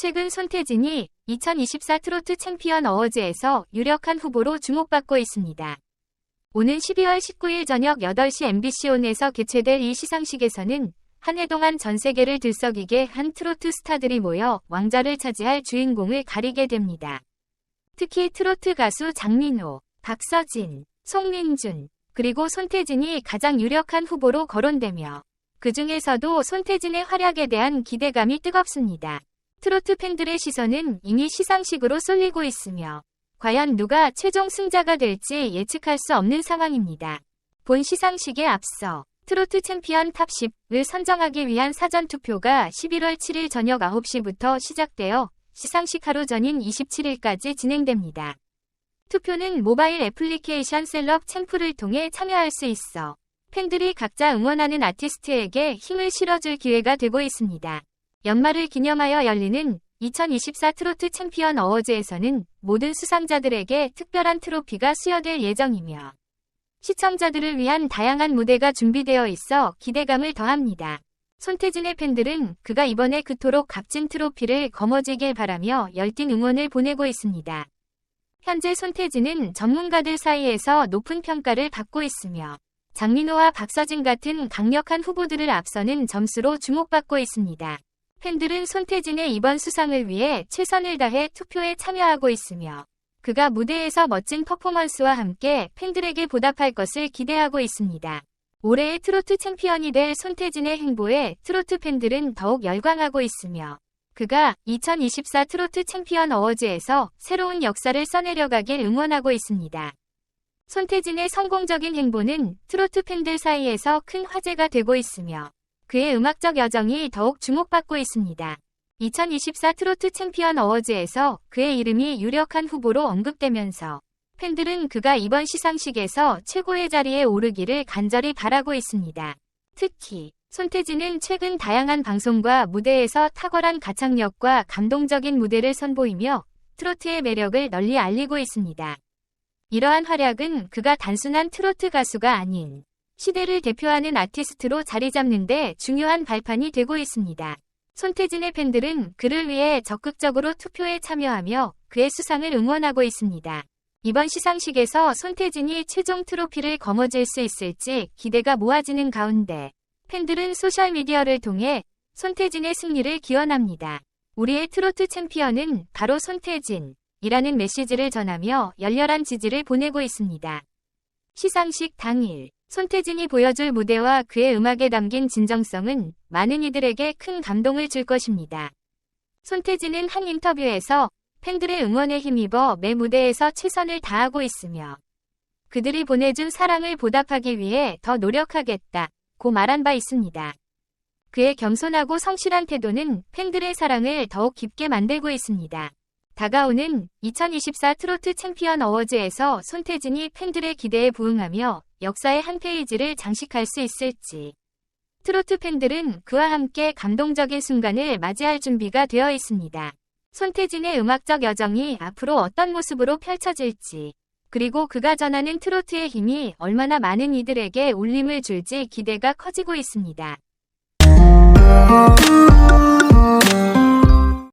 최근 손태진이 2024 트로트 챔피언 어워즈에서 유력한 후보로 주목받고 있습니다. 오는 12월 19일 저녁 8시 MBC온에서 개최될 이 시상식에서는 한 해 동안 전 세계를 들썩이게 한 트로트 스타들이 모여 왕자를 차지할 주인공을 가리게 됩니다. 특히 트로트 가수 장민호, 박서진, 송민준, 그리고 손태진이 가장 유력한 후보로 거론되며 그 중에서도 손태진의 활약에 대한 기대감이 뜨겁습니다. 트로트 팬들의 시선은 이미 시상식으로 쏠리고 있으며 과연 누가 최종 승자가 될지 예측할 수 없는 상황입니다. 본 시상식에 앞서 트로트 챔피언 탑 10을 선정하기 위한 사전투표가 11월 7일 저녁 9시부터 시작되어 시상식 하루 전인 27일까지 진행됩니다. 투표는 모바일 애플리케이션 셀럽 챔프를 통해 참여할 수 있어 팬들이 각자 응원하는 아티스트에게 힘을 실어줄 기회가 되고 있습니다. 연말을 기념하여 열리는 2024 트로트 챔피언 어워즈에서는 모든 수상자들에게 특별한 트로피가 수여될 예정이며 시청자들을 위한 다양한 무대가 준비되어 있어 기대감을 더합니다. 손태진의 팬들은 그가 이번에 그토록 값진 트로피를 거머쥐길 바라며 열띤 응원을 보내고 있습니다. 현재 손태진은 전문가들 사이에서 높은 평가를 받고 있으며 장민호와 박서진 같은 강력한 후보들을 앞서는 점수로 주목받고 있습니다. 팬들은 손태진의 이번 수상을 위해 최선을 다해 투표에 참여하고 있으며 그가 무대에서 멋진 퍼포먼스와 함께 팬들에게 보답할 것을 기대하고 있습니다. 올해의 트로트 챔피언이 될 손태진의 행보에 트로트 팬들은 더욱 열광하고 있으며 그가 2024 트로트 챔피언 어워즈에서 새로운 역사를 써내려가길 응원하고 있습니다. 손태진의 성공적인 행보는 트로트 팬들 사이에서 큰 화제가 되고 있으며 그의 음악적 여정이 더욱 주목받고 있습니다. 2024 트로트 챔피언 어워즈에서 그의 이름이 유력한 후보로 언급되면서 팬들은 그가 이번 시상식에서 최고의 자리에 오르기를 간절히 바라고 있습니다. 특히 손태진은 최근 다양한 방송과 무대에서 탁월한 가창력과 감동적인 무대를 선보이며 트로트의 매력을 널리 알리고 있습니다. 이러한 활약은 그가 단순한 트로트 가수가 아닌 시대를 대표하는 아티스트로 자리 잡는데 중요한 발판이 되고 있습니다. 손태진의 팬들은 그를 위해 적극적으로 투표에 참여하며 그의 수상을 응원하고 있습니다. 이번 시상식에서 손태진이 최종 트로피를 거머쥘 수 있을지 기대가 모아지는 가운데 팬들은 소셜미디어를 통해 손태진의 승리를 기원합니다. 우리의 트로트 챔피언은 바로 손태진이라는 메시지를 전하며 열렬한 지지를 보내고 있습니다. 시상식 당일 손태진이 보여줄 무대와 그의 음악에 담긴 진정성은 많은 이들에게 큰 감동을 줄 것입니다. 손태진은 한 인터뷰에서 팬들의 응원에 힘입어 매 무대에서 최선을 다하고 있으며 그들이 보내준 사랑을 보답하기 위해 더 노력하겠다 고 말한 바 있습니다. 그의 겸손하고 성실한 태도는 팬들의 사랑을 더욱 깊게 만들고 있습니다. 다가오는 2024 트로트 챔피언 어워즈에서 손태진이 팬들의 기대에 부응하며 역사의 한 페이지를 장식할 수 있을지. 트로트 팬들은 그와 함께 감동적인 순간을 맞이할 준비가 되어 있습니다. 손태진의 음악적 여정이 앞으로 어떤 모습으로 펼쳐질지, 그리고 그가 전하는 트로트의 힘이 얼마나 많은 이들에게 울림을 줄지 기대가 커지고 있습니다.